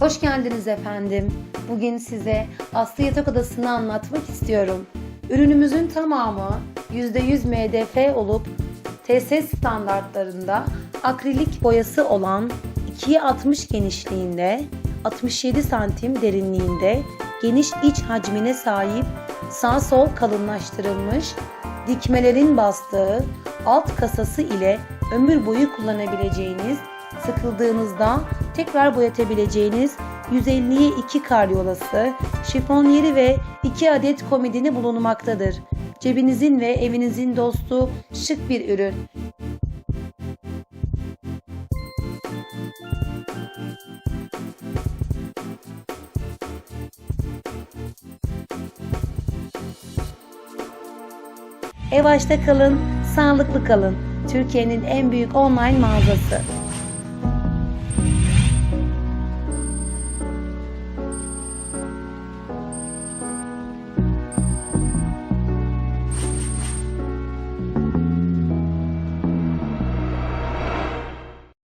Hoş geldiniz efendim. Bugün size Aslı Yatak Odası'nı anlatmak istiyorum. Ürünümüzün tamamı %100 MDF olup TS standartlarında akrilik boyası olan 2'ye 60 genişliğinde, 67 santim derinliğinde geniş iç hacmine sahip sağ sol kalınlaştırılmış dikmelerin bastığı alt kasası ile ömür boyu kullanabileceğiniz sıkıldığınızda tekrar boyatabileceğiniz 150'ye 2 karyolası, şifonyeri ve 2 adet komodini bulunmaktadır. Cebinizin ve evinizin dostu şık bir ürün. Ev açta kalın, sağlıklı kalın. Türkiye'nin en büyük online mağazası.